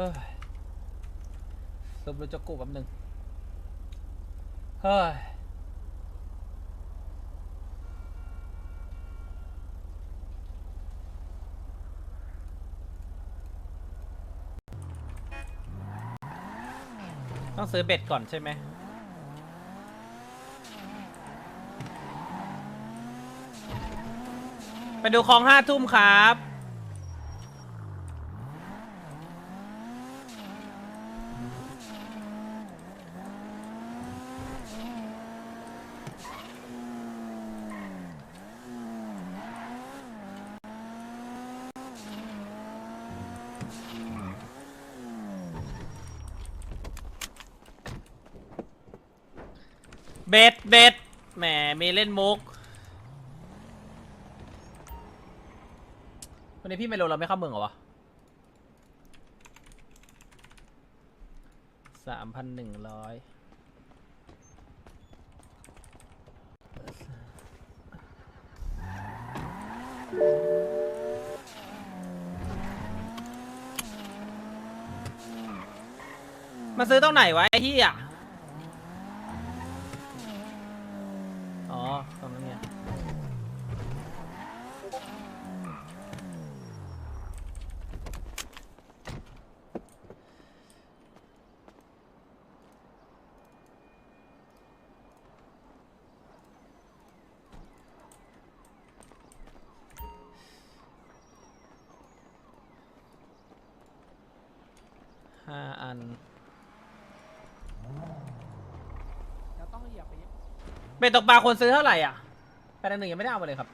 ฮ้ยซุบรูจะกูแป๊บนึงเฮ้ยต้องซื้อเบ็ดก่อนใช่ไหมไปดูคลองห้าทุ่มครับ เบ็ดเบ็ด แหมมีเล่นมุก วันนี้พี่ไมโลเราไม่เข้าเมืองเหรอวะสามพันหนึ่งร้อยมาซื้อตรงไหนวะไอ้ที่อะ อ๋อ ตรงนั้นไงันเราต้องเหยียบไปเป็ดตกปลาคนซื้อเท่าไหร่อะแปดหนึ่งยังไม่ได้เอามาเลยครับ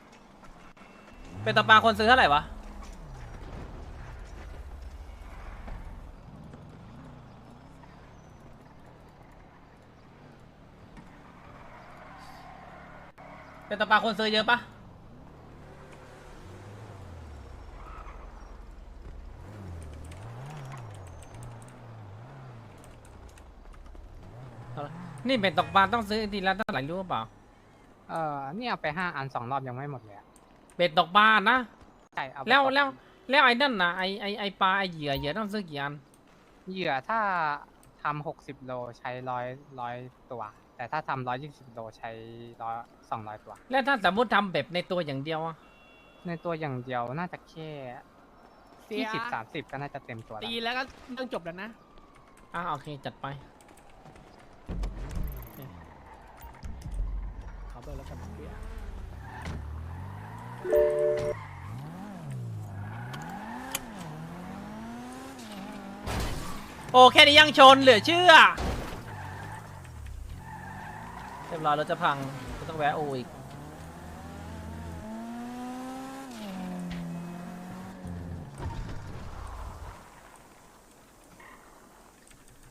เป็ดตกปลาคนซื้อเท่าไหร่วะเป็ดตกปลาคนซื้อเยอะปะเอาละ นี่เป็ดตกปลาต้องซื้อทีละเท่าไหร่รู้หรือเปล่า เอ่อเนี่ยเอาไปห้าอันสองรอบยังไม่หมดเลยอะเป็ดตกปลานะ ใช่เอาไปแล้วก่อนแล้ว แล้วไอ้นั่นนะไอไอไอปลาไอเหยื่อเหยื่อต้องซื้อกี่อัน เหยื่อถ้าทำหกสิบโลใช้ร้อยร้อยตัว แต่ถ้าทำร้อยยี่สิบโลใช้ร้อยสองร้อยตัว แล้วถ้าสมมติทำแบบในตัวอย่างเดียวอะในตัวอย่างเดียวน่าจะแค่เสีย ยี่สิบสามสิบก็น่าจะเต็มตัวแล้วตีแล้วก็เรื่องจบแล้วนะ อะโอเคจัดไป เขาเบอร์แล้วกันเบียร์โอ้แค่นี้ยังชนเหลือเชื่อเรียบร้อยรถจะพังก็ต้องแวะโออีก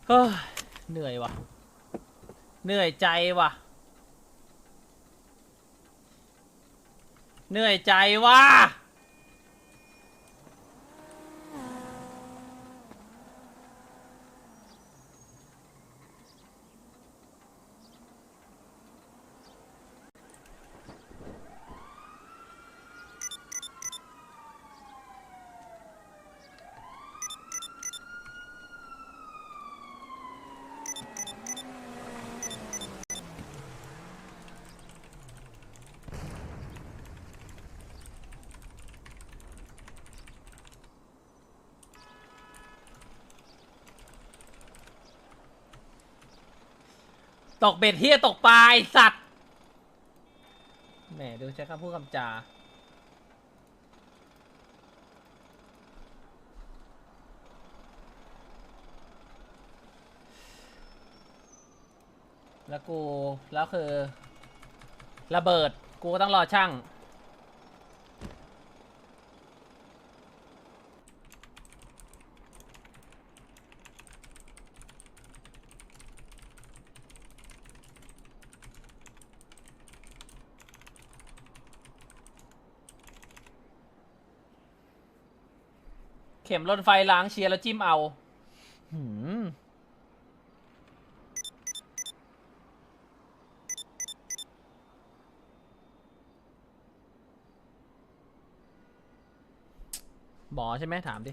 เฮ้ยเหนื่อยว่ะ เหนื่อยใจว่ะ เหนื่อยใจว่ะ ตกเบ็ดเฮียตกปลายสัตว์แหมดูใช้คำพูดคำจาแล้วกู แล้วคือ ระเบิด กูก็ต้องรอช่าง เข็มรถไฟล้างเชียร์แล้วจิ้มเอา หืมหมอใช่ไหมถามดิ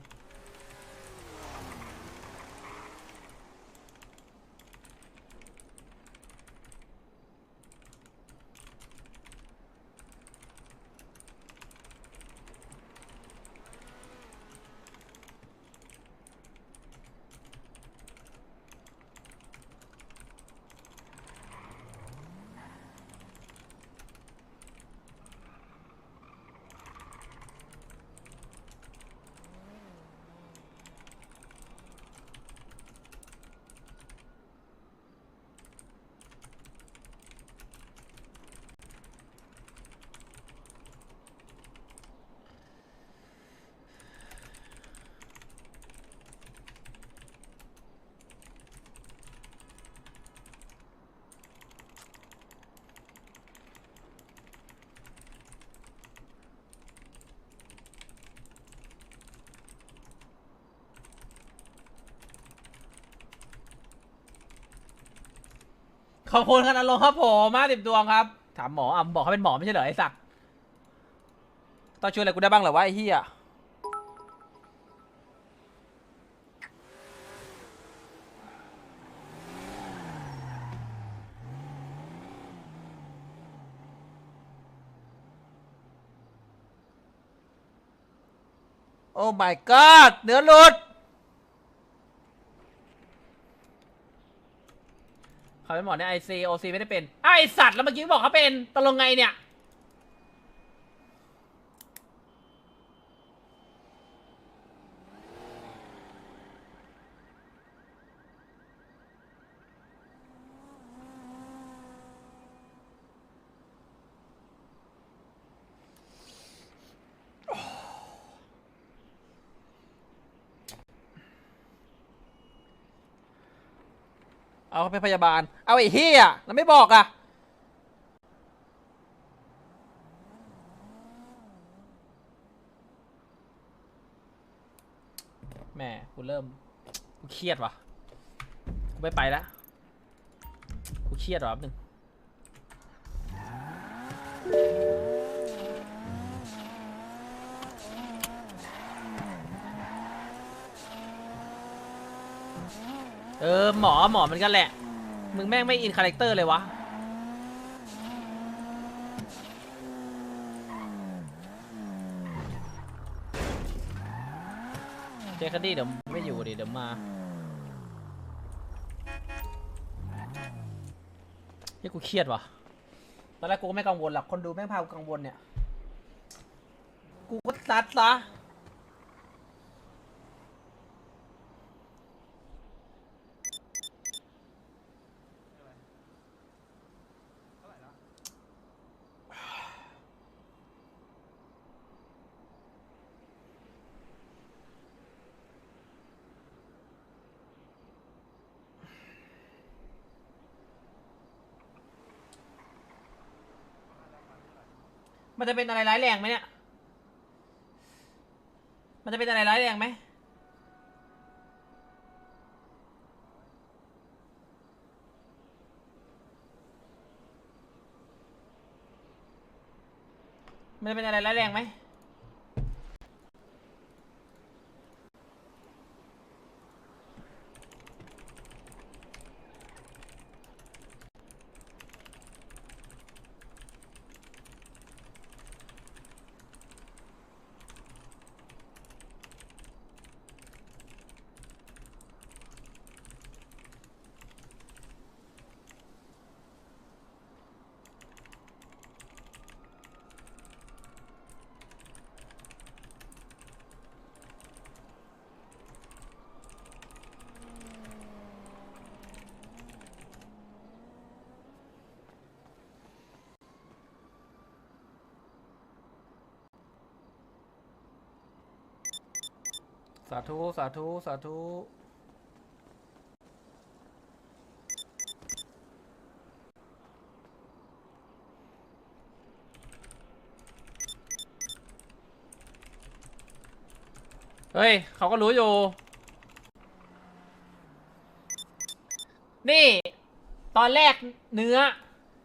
ขอบคุณคณะลงครับผมมาสิบดวงครับ ถามหมออะบอกเขาเป็นหมอไม่ใช่เหรอไอ้สักต้องช่วยอะไรกูได้บ้างเหรอวะไอ้เหี้ยโอ้ my god เนื้อหลุด เขาเป็นหมอในไอซีโอซีไม่ได้เป็นไอสัตว์แล้วเมื่อกี้บอกเขาเป็นตกลงไงเนี่ย เอาเขาเป็นพยาบาล เอาไอ้เฮียแล้วไม่บอกอะ แหมกูเริ่ม กูเครียดว่ะ กูไม่ไปแล้วกูเครียดว่ะแป๊บนึง เออหมอหมอเหมือนกันแหละ มึงแม่งไม่อินคาแรคเตอร์เลยวะ เจคดี้เดี๋ยวไม่อยู่ดิเดี๋ยวมาเฮ้ยกูเครียดว่ะ ตอนแรกกูก็ไม่กังวลหรอก คนดูแม่งพากูกังวลเนี่ย กูก็ซัดซะ มันจะเป็นอะไรร้ายแรงไหมเนี่ย มันจะเป็นอะไรร้ายแรงไหมมันจะเป็นอะไรร้ายแรงไหม สาธุ สาธุ สาธุ เฮ้ย เขาก็รู้อยู่ นี่ ตอนแรกเนื้อ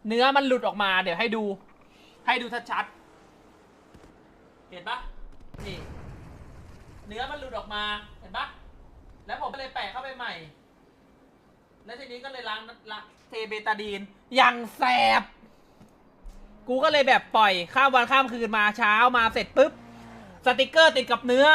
เนื้อมันหลุดออกมา เดี๋ยวให้ดู ให้ดูชัดๆเห็นปะนี่ เนื้อมันหลุดออกมาเห็นปะแล้วผมก็เลยแปะเข้าไปใหม่ แล้วทีนี้ก็เลยล้างละเทเบตาดีนอย่างแสบ กูก็เลยแบบปล่อยข้ามวันข้ามคืนมาเช้ามาเสร็จปุ๊บ สติกเกอร์ติดกับเนื้อ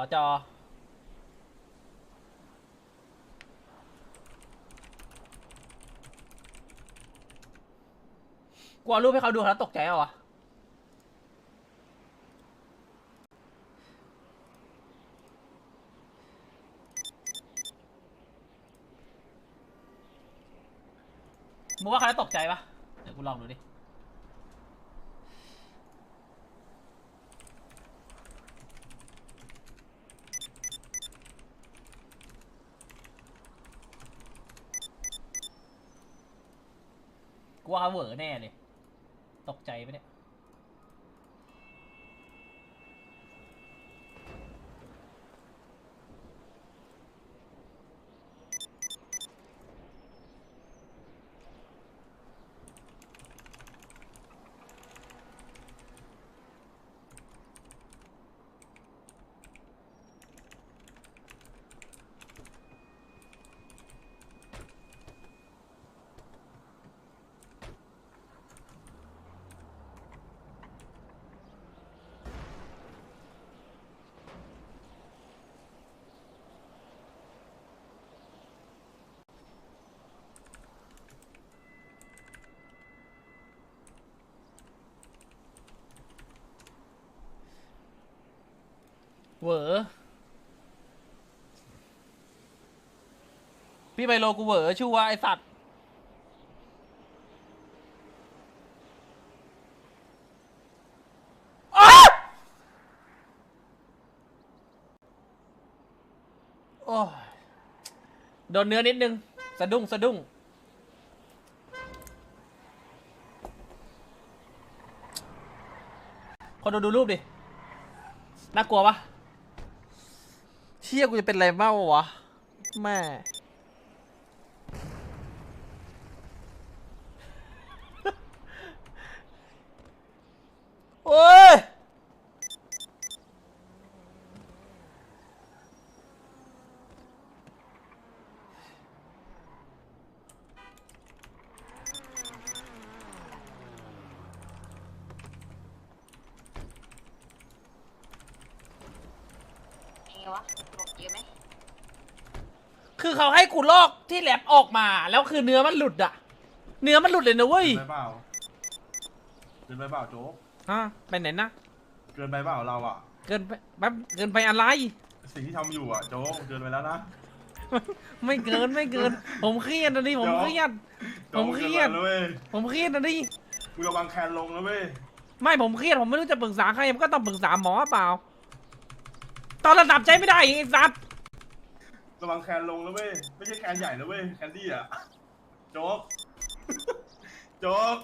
อจอกลัวรูปให้เขาดูแล้วตกใจเหรอวะมึงว่าเขาจะตกใจปะเดี๋ยวกูลองดูดิ ว่าเหวอแน่เลย ตกใจไปเนี่ย เวอพี่ไบโลกูเวอชัวร์ไอสัตว์อ๊ะโอ้โดนเนื้อนิดนึง สะดุ้ง สะดุ้งคนดูดูรูปดิ น่ากลัวปะ เชี่ยกูจะเป็นไรบ้างวะแม่ โอ้ย ไงวะบอกเยอะไหมคือเขาให้กูลอกที่แลบออกมา แล้วคือเนื้อมันหลุดอะเนื้อมันหลุดเลยนะเว้ยเกินไปเปล่าเกินไปเปล่าโจ๊กฮะไปไหนนะเกินไปเปล่าเราอะเกินไปแป๊บเกินไปอะไร สิ่งที่ทำอยู่อะโจ๊กเกินไปแล้วนะ ไม่เกินไม่เกิน ผมเครียดนะดิผมเครียดโจ๊กผมเครียด กินไปแล้วเว้ยผมเครียดนะดิมึงระวังแคนลงนะเว้ยไม่ผมเครียดผมไม่รู้จะปรึกษาใครผมก็ต้องปรึกษาหมอเปล่า ตอนระดับใจไม่ได้อีกไอ้สัตว์ระวังแคนลงนะเว้ย ไม่ใช่แคนใหญ่นะเว้ย แคนดี้อะโจ๊ก โจ๊ก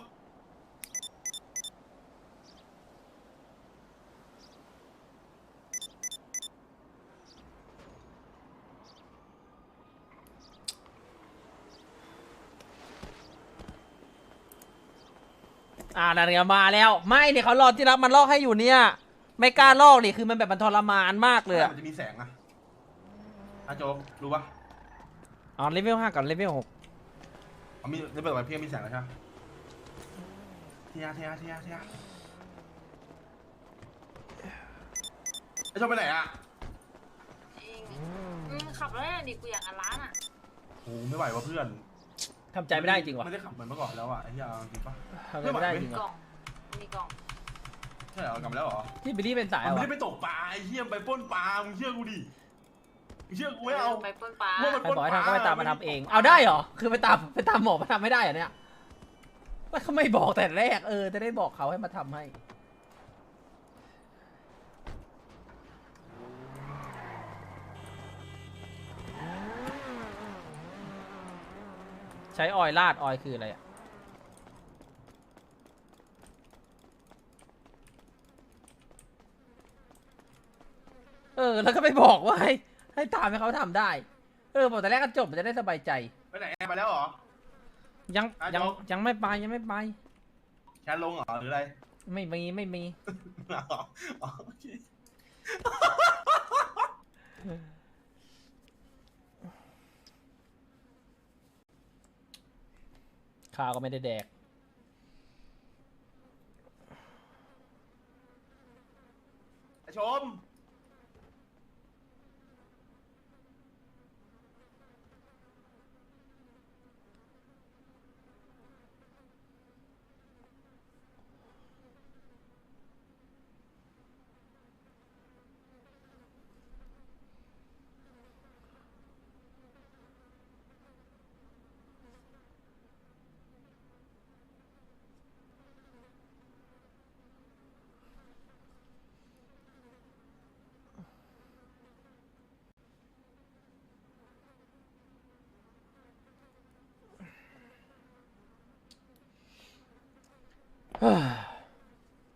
อ่านั่นไงมาแล้ว ไม่เนี่ยเขารอที่รับมันลอกให้อยู่เนี่ย ไม่กล้าลอกนี่คือมันแบบมันทรมานมากเลยอะมันจะมีแสงอะอะโจ๊กรู้ปะอ๋อเลเวลห้ากับเลเวลหกเอามีได้เปิดไว้เพียงมีแสงแล้วใช่ไหมเทียเทียเทียเทียไอ้โจ๊กไปไหนอะเองอืมขับรถได้ดิกูอยากอ่านร้านอะโอ้ไม่ไหวว่ะเพื่อนทำใจไม่ได้จริงวะไม่ได้ขับเหมือนเมื่อก่อนแล้วอะไอ้เหี้ยเอาจริงปะทำใจไม่ได้จริงกล่วะองมีกล่อง ใช่เหรอกลับมาแล้วเหรอที่บิลลี่เป็นสายมันวะไม่ได้ไปตกปลาไอ้เหี้ยไปปล้นปลามึงเชื่อกูดิมึงเชื่อกูไม่เอา ไปปล้นปลาว่ามันใครบอกให้ทำก็ไปตามมาทำเอง เอาได้เหรอ คือไปตามไปตามหมอมาทำไม่ได้เหรอเนี่ยแล้วเขาไม่บอกแต่แรกเออจะได้บอกเขาให้มาทำให้ ใช้ออยล์ราดออยล์คืออะไรอะ เออ แล้วก็ไปบอกว่าให้ให้ตามให้เขาทำได้ เออบอกแต่แรกก็จบมันจะได้สบายใจ ไปไหนไปแล้วเหรอ ยังอะยังจบ ยังไม่ไปยังไม่ไปแคนลงเหรอหรืออะไรไม่มีไม่มี อ๋ออ๋อโอเคข้าวก็ไม่ได้แดก ไอ้ชม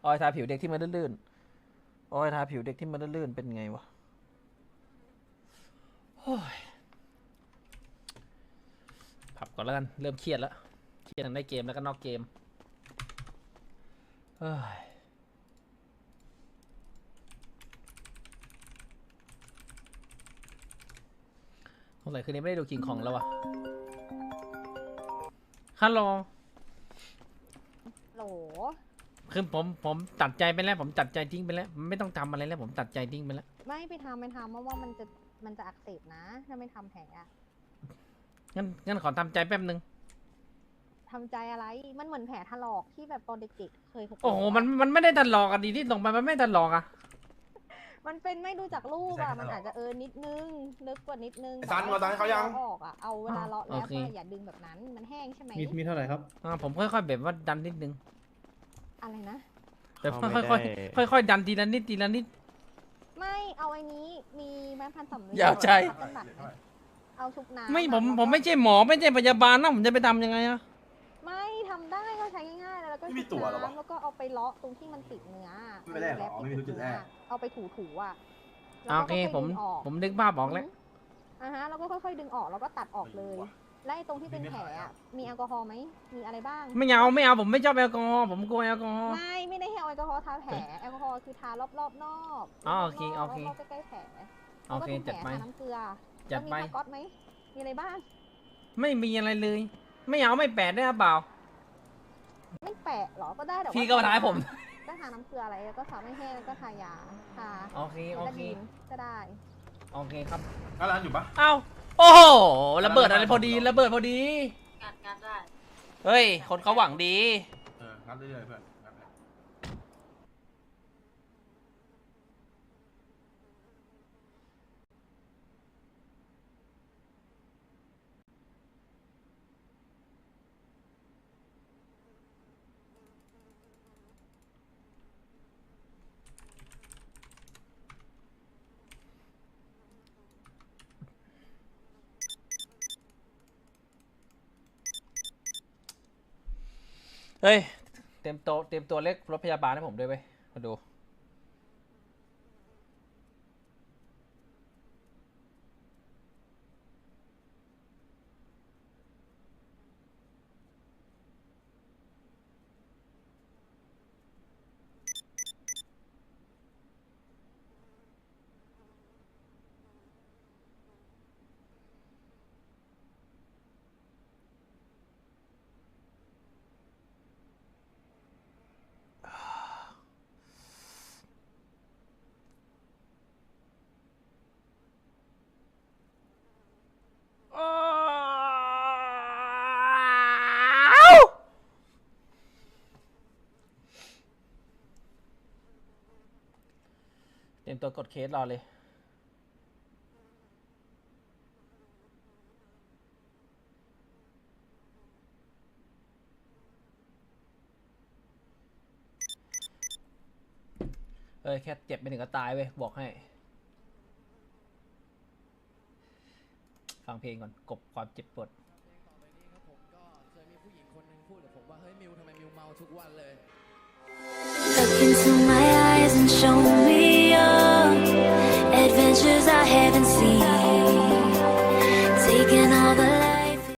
ออยทาผิวเด็กที่มันลื่นๆออยทาผิวเด็กที่มันลื่นๆเป็นไงวะโอ้ยผับก่อนแล้วกัน เริ่มเครียดแล้ว เครียดทั้งในเกมแล้วก็นอกเกมเฮ้ยสงสัยคืนนี้ไม่ได้ดูคิงของแล้ววะฮัลโหลโหล คือผมผมตัดใจไปแล้ว ผมตัดใจทิ้งไปแล้วผมไม่ต้องทำอะไรแล้ว ผมตัดใจทิ้งไปแล้ว ไม่ไปทำไปทำเพราะว่ามันจะมันจะอักเสบนะถ้าไม่ทำแผลอะงั้นงั้นขอทำใจแป๊บนึงทำใจอะไรมันเหมือนแผลถลอกที่แบบตอนเด็กๆเคยหกโอ้โหล้ะมันมันไม่ได้ตัดหลอกอะดีที่ตรงไปมันไม่ตัดหลอกอะมันเป็นไม่ดูจากรูปไม่ใช่อะแค่มันถลอกอาจจะเออนิดนึงลึกกว่านิดนึงไอ้ซันมาตังค์ให้เขายังออกอะเอาเวลาเลาะแล้วก็อย่าดึงแบบนั้นมันแห้งใช่ไหมมีมีเท่าไหร่ครับอ่าผมค่อยๆแบบว่าดันนิดนึง อะไรนะแบบเข้าค่ไม่อยได้ๆค่อยๆดันทีละนิดทีละนิด ไม่เอาไอ้นี้มีแม่พันธุ์สำลีอย่าใจเป็นบัตรไหมเอาชุบน้ำไม่ผมอะผมไม่ใช่หมอไม่ใช่พยาบาลนะผมจะไปทำยังไงอะไม่ทำได้ก็ใช้ง่ายๆแล้วก็ไม่มีชุบตัวเหรอวะน้ำแล้วก็เอาไปเลาะตรงที่มันติดเนื้อไม่ได้เหรอเอาไม่มีจุดแรก เอาไปถูๆอะอ่าโอเคแล้วก็ผมค่อยๆดึงออกผมนึกภาพออกแล้ว อ่าฮะแล้วก็ค่อยๆดึงออกแล้วก็ตัดออกเลย และไอ้ตรงที่เป็นแผลอะมีแอลกอฮอล์ไหมมีอะไรบ้าง ไม่เอาไม่เอาผมไม่ชอบแอลกอฮอล์ผมกลัวแอลกอฮอล์ ไม่ไม่ได้ให้เอาแอลกอฮอล์ทาแผลแอลกอฮอล์คือทารอบๆนอกอ๋อโอเครบๆนโอเครอบๆใกล้ๆแผลโอเคแล้วก็จัดไป ทาน้ำเกลือจัดไปแล้วมีผ้าก๊อตไหมมีอะไรบ้าง ไม่มีอะไรเลย ไม่เอาไม่แปดได้หรือเปล่า ไม่แปะหรอก็ได้แต่ว่าพี่ก็มาท้ายผม ก็ทาน้ำเกลืออะไรแล้วก็ทาไม่แห้งแล้วก็ทายาทาโอเคโอแล้วเค ดีนก็ได้ โอเคครับร้านร้านอยู่ปะเอ้า โอ้โหระเบิดอะไรพอดีระเบิดพอดีงัดงัดได้ เฮ้ย คนเขาหวังดี เอองัดเรื่อยๆเพื่อน เฮ้ย เตรียมตัวเตรียมตัวเรียกรถพยาบาลให้ผมด้วยเว้ยมาดู เต รียมตัวกดเคสรอเลยเอ้ยแค่เจ็บไปถึงก็ตายเว้ยบอกให้ ฟังเพลงก่อนกบความเจ็บปวดต่อไปนี้ครับผมก็เคยมีผู้หญิงคนหนึ่งพูดกับผมว่า เฮ้ยมิวทำไมมิวเมาทุกวันเลย Look into my eyes and show me adventures I haven't seen. Taking all the